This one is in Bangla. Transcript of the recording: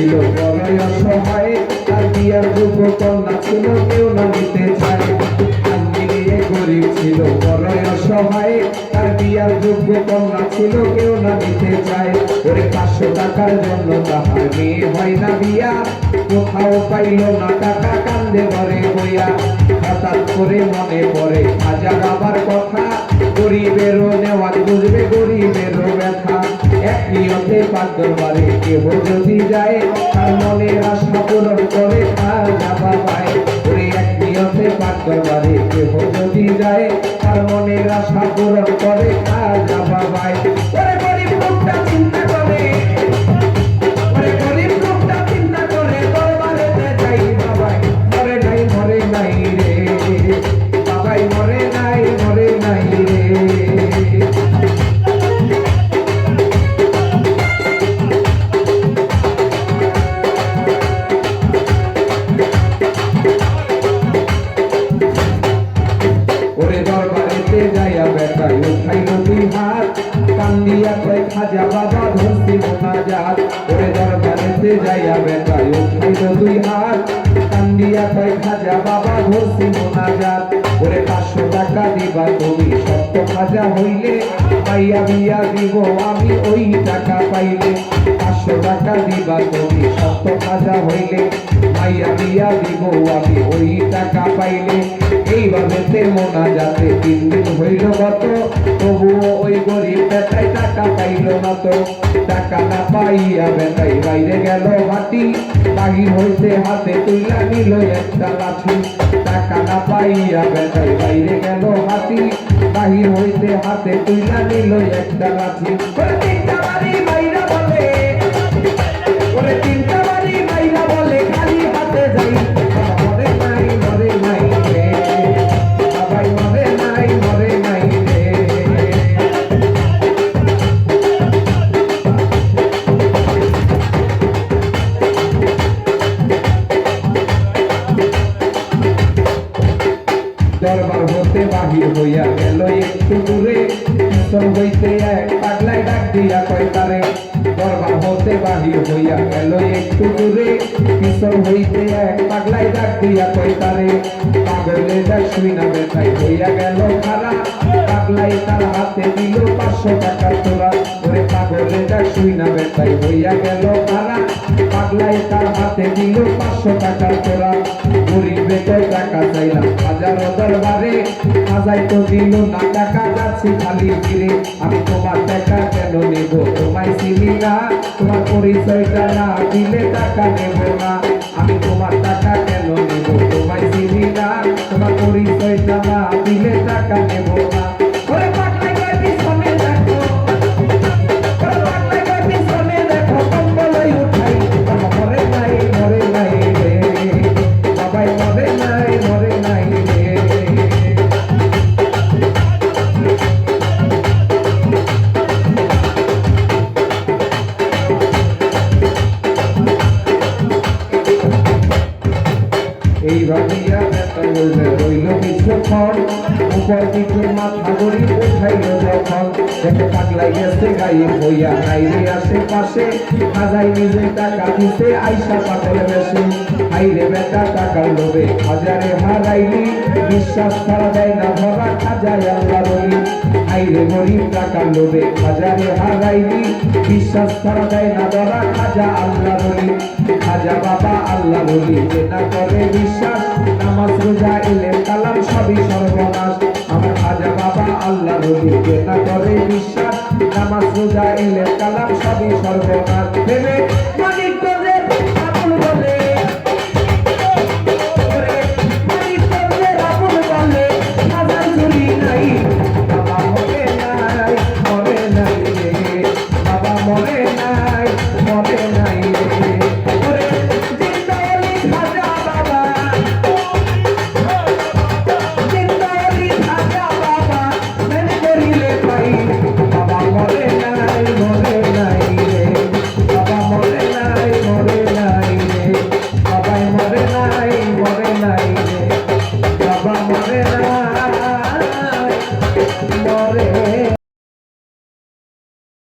ছিল বড়ই অসহায় তার বিয়ার যোগ্য কন্যা ছিল, কেউ না নিতে চায়। গরিব ছিল বড়ই অসহায় তার বিয়ার যোগ্য কন্যা ছিল, কেউ না নিতে চায়। ওরে পাঁচশো টাকার জন্য তাহার মেয়ে হয় না বিয়া। কোথাও পাইল না টাকা, কান্দে ঘরে বইয়া। হঠাৎ করে মনে পড়ে, হাজার আবার পাক দরবারে কেহ যদি যায়, তার মনের আশা পূরণ করে, তার যাবা পায়। ওরে এক নিয়তে পাক দরবারে কেহ যদি যায়, তার মনের আশা পূরণ করে, তার যাবা পায়। কান্দিয়া কয় খাজা বাবা ধরছি মোনাজাত ওরে দরবারেতে যাইয়া বেটাই উঠাইল দুই হাত। কান্দিয়া কয় খাজা বাবা ধরছি মোনাজাত ওরে পাঁচশো টাকা দিবা তুমি, সত্য খাজা হইলে পাইয়া বিয়া দিব, আমি ওই টাকা পাইলে পাঁচশো টাকা দিবা তুমি, সত্য খাজা হইলে পাইয়া বিয়া দিব, আমি ওই টাকা পাইলে এইভাবে মোনা যাতে তিন দিন হইল গত তবুও ওই গরিব বেটাই টাকা পাইল না তো টাকা না পাইয়া বেটাই বাইরে গেল মাটি, বাহির হইতে হাতে তুইলা নিল একটা লাঠি। টাকা না পাইয়া বেটাই বাইরে গেল হাতি বাহির হইতে হাতে তুইলা নিল একটা লাঠি। হইয়া গেল একটু দূরে পিছন হইতে এক পাগলাই ডাক দিয়া কয় তারে দরবার হতে বাহির হইয়া গেল একটু দূরে পিছন হইতে এক পাগলাই ডাক দিয়া কয় তারে পাগলে ডাক শুই না বেটাই হইয়া গেল খারা পাগলাই তার হাতে দিল পাঁচশো টাকার তোরা ওরে পাগলে ডাক শুই না বেটাই হইয়া গেল খারা পাগলাই তার হাতে দিল পাঁচশো টাকার তোরা গরিবে কয় টাকা চাইলাম হাজার দরবারে। হাজাই তো দিল না টাকা, যাচ্ছি খালি ফিরে। আমি তোমার টাকা কেন নেব? তোমায় চিনি না, তোমার পরিচয়টা না দিলে টাকা নেব না। আমি তোমার টাকা কেন নেব? তোমায় চিনি না তোমার পরিচয়টা না দিলে টাকা নেব না। ভাবিয়া বেতা বলবে রইল কিছু যখন উপর দিকে মাথা গড়ি উঠাইল যখন। দেখে পাগলাই গেছে, গায়ে হইয়া হাইরে আশেপাশে। খাজাই নিজে টাকা দিতে আইসা পাগল বেশে হাইরে বেটা, টাকার লোভে হাজারে হারাইলি। বিশ্বাস করা যায় না আল্লাহ বলি হাইরে গরিব, টাকার লোভে হাজারে হারাইলি। বিশ্বাস করা যায় না ধরা খাজা আল্লাহ খাজা বাবা আল্লাহ যে না করে বিশ্বাস, নামাজ, রোজা এলে কালাম সবই সর্বনাশ। আমার খাজা বাবা আল্লাহ বলি না করে বিশ্বাস, নামাজ, রোজা এলে কালাম সবই সর্বনাশ।